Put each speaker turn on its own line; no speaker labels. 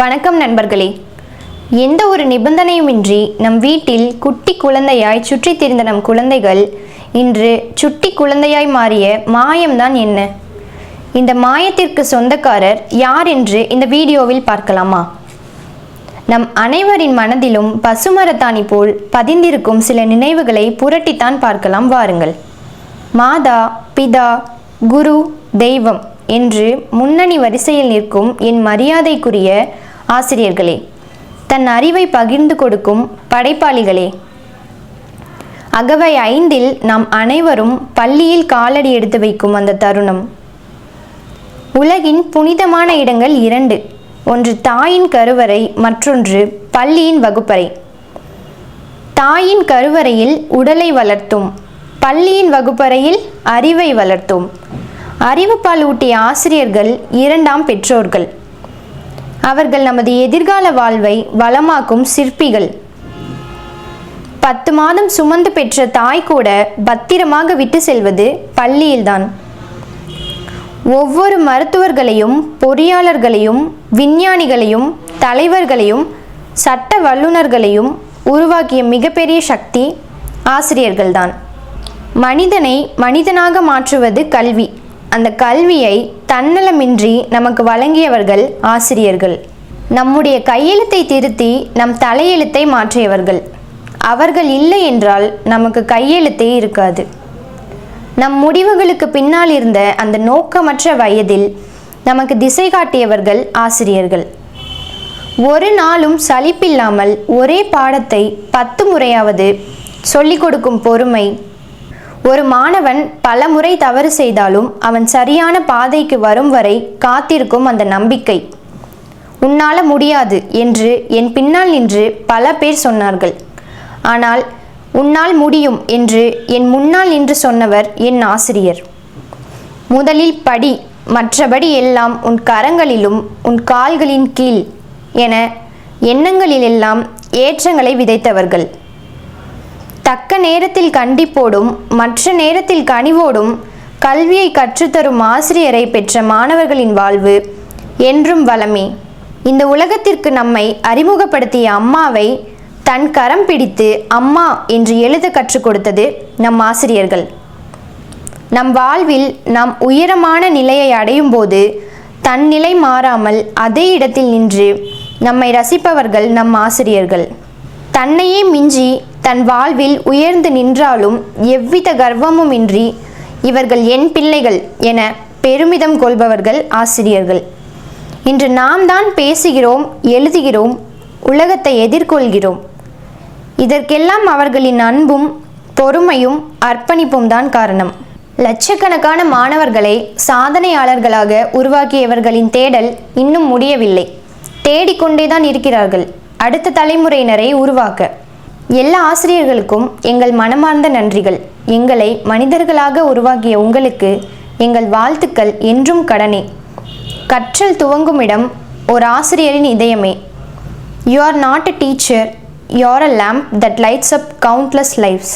வணக்கம் நண்பர்களே. எந்த ஒரு நிபந்தனையுமின்றி நம் வீட்டில் குட்டி குழந்தையாய் சுற்றித் திரிந்த நம் குழந்தைகள் இன்று சுட்டி குழந்தையாய் மாறிய மாயம்தான் என்ன? இந்த மாயத்திற்கு சொந்தக்காரர் யார் என்று இந்த வீடியோவில் பார்க்கலாமா? நம் அனைவரின் மனதிலும் பசுமரத்தாணி போல் பதிந்திருக்கும் சில நினைவுகளை புரட்டித்தான் பார்க்கலாம் வாருங்கள். மாதா பிதா குரு தெய்வம் என்று முன்னணி வரிசையில் நிற்கும் என் மரியாதைக்குரிய ஆசிரியர்களே தன் அறிவை பகிர்ந்து கொடுக்கும் படைப்பாளிகளே. அகவை ஐந்தில் நாம் அனைவரும் பள்ளியில் காலடி எடுத்து வைக்கும் அந்த தருணம். உலகின் புனிதமான இடங்கள் இரண்டு. ஒன்று தாயின் கருவறை மற்றொன்று பள்ளியின் வகுப்பறை. தாயின் கருவறையில் உடலை வளர்த்தும் பள்ளியின் வகுப்பறையில் அறிவை வளர்த்தும். அறிவு பாலூட்டிய ஆசிரியர்கள் இரண்டாம் பெற்றோர்கள். அவர்கள் நமது எதிர்கால வாழ்வை வளமாக்கும் சிற்பிகள். பத்து மாதம் சுமந்து பெற்ற தாய் கூட பத்திரமாக விட்டு செல்வது பள்ளியில்தான். ஒவ்வொரு மருத்துவர்களையும் பொறியாளர்களையும் விஞ்ஞானிகளையும் தலைவர்களையும் சட்ட வல்லுநர்களையும் உருவாக்கிய மிகப்பெரிய சக்தி ஆசிரியர்கள்தான். மனிதனை மனிதனாக மாற்றுவது கல்வி. அந்த கல்வியை தன்னலமின்றி நமக்கு வழங்கியவர்கள் ஆசிரியர்கள். நம்முடைய கையெழுத்தை திருத்தி நம் தலையெழுத்தை மாற்றியவர்கள். அவர்கள் இல்லை என்றால் நமக்கு கையெழுத்தே இருக்காது. நம் முடிவுகளுக்கு பின்னால் இருந்த அந்த நோக்கமற்ற வயதில் நமக்கு திசை காட்டியவர்கள் ஆசிரியர்கள். ஒரு நாளும் சலிப்பில்லாமல் ஒரே பாடத்தை பத்து முறையாவது சொல்லிக் கொடுக்கும் பொறுமை ஒரு மாணவன் பல முறை தவறு செய்தாலும் அவன் சரியான பாதைக்கு வரும் வரை காத்திருக்கும் அந்த நம்பிக்கை. உன்னால முடியாது என்று என் பின்னால் நின்று பல பேர் சொன்னார்கள். ஆனால் உன்னால் முடியும் என்று என் முன்னால் நின்று சொன்னவர் என் ஆசிரியர். முதலில் படி மற்றபடி எல்லாம் உன் கரங்களிலும் உன் கால்களின் கீழ் என எண்ணங்களிலெல்லாம் ஏற்றங்களை விதைத்தவர்கள். தக்க நேரத்தில் கண்டிப்போடும் மற்ற நேரத்தில் கனிவோடும் கல்வியை கற்றுத்தரும் ஆசிரியரை பெற்ற மாணவர்களின் வாழ்வு என்றும் வளமே. இந்த உலகத்திற்கு நம்மை அறிமுகப்படுத்திய அம்மாவை தன் கரம் பிடித்து அம்மா என்று எழுத கற்றுக் கொடுத்தது நம் ஆசிரியர்கள். நம் வாழ்வில் நாம் உயரமான நிலையை அடையும் போது தன் நிலை மாறாமல் அதே இடத்தில் நின்று நம்மை ரசிப்பவர்கள் நம் ஆசிரியர்கள். தன்னையே மிஞ்சி தன் வாழ்வில் உயர்ந்து நின்றாலும் எவ்வித கர்வமும் இன்றி இவர்கள் என் பிள்ளைகள் என பெருமிதம் கொள்பவர்கள் ஆசிரியர்கள். இன்று நாம் தான் பேசுகிறோம் எழுதுகிறோம் உலகத்தை எதிர்கொள்கிறோம். இதற்கெல்லாம் அவர்களின் அன்பும் பொறுமையும் அர்ப்பணிப்பும் தான் காரணம். லட்சக்கணக்கான மாணவர்களை சாதனையாளர்களாக உருவாக்கியவர்களின் தேடல் இன்னும் முடியவில்லை. தேடிக்கொண்டேதான் இருக்கிறார்கள். அடுத்த தலைமுறையினரை உருவாக்க. எல்லா ஆசிரியர்களுக்கும் எங்கள் மனமார்ந்த நன்றிகள். எங்களை மனிதர்களாக உருவாக்கிய உங்களுக்கு எங்கள் வாழ்த்துக்கள் என்றும் கடனே. கற்றல் துவங்கும் இடம் ஒரு ஆசிரியரின் இதயமே. You are not a teacher you are a lamp that lights up countless lives